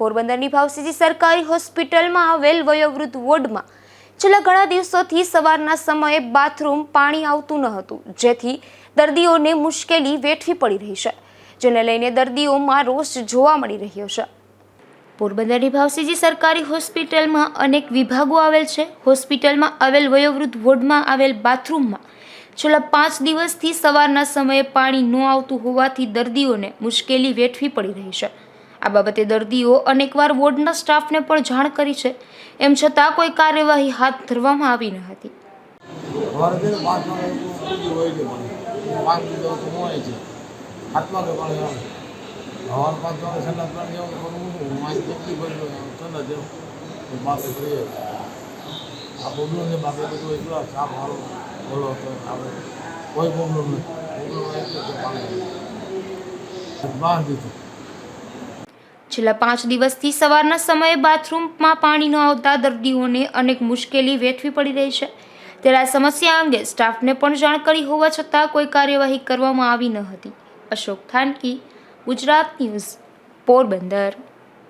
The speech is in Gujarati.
પોરબંદરની ભાવસીજી સરકારી હોસ્પિટલમાં આવેલ વયોવૃદ્ધ વોર્ડમાં છેલ્લા ઘણા દિવસોથી સવારના સમયે બાથરૂમ પાણી આવતું ન હતું, જેથી દર્દીઓને મુશ્કેલી વેઠવી પડી રહી છે, જેને લઈને દર્દીઓમાં રોષ જોવા મળી રહ્યો છે. પોરબંદરની ભાવસીજી સરકારી હોસ્પિટલમાં અનેક વિભાગો આવેલ છે. હોસ્પિટલમાં આવેલ વયોવૃદ્ધ વોર્ડમાં આવેલ બાથરૂમમાં છેલ્લા પાંચ દિવસથી સવારના સમયે પાણી ન આવતું હોવાથી દર્દીઓને મુશ્કેલી વેઠવી પડી રહી છે. આ બાબતે દર્દીઓ અનેકવાર વોર્ડના સ્ટાફને પણ જાણ કરી છે. એમ છતાં કોઈ કાર્યવાહી હાથ ધરવામાં આવી ન હતી. કોઈ પ્રોબ્લેમ નથી. બાંધ દીધું છેલ્લા પાંચ દિવસથી સવારના સમયે બાથરૂમમાં પાણી ન આવતા દર્દીઓને અનેક મુશ્કેલી વેઠવી પડી રહી છે. ત્યારે આ સમસ્યા અંગે સ્ટાફને પણ જાણ કરી હોવા છતાં કોઈ કાર્યવાહી કરવામાં આવી ન હતી. અશોક થાનકી, ગુજરાત ન્યૂઝ, પોરબંદર.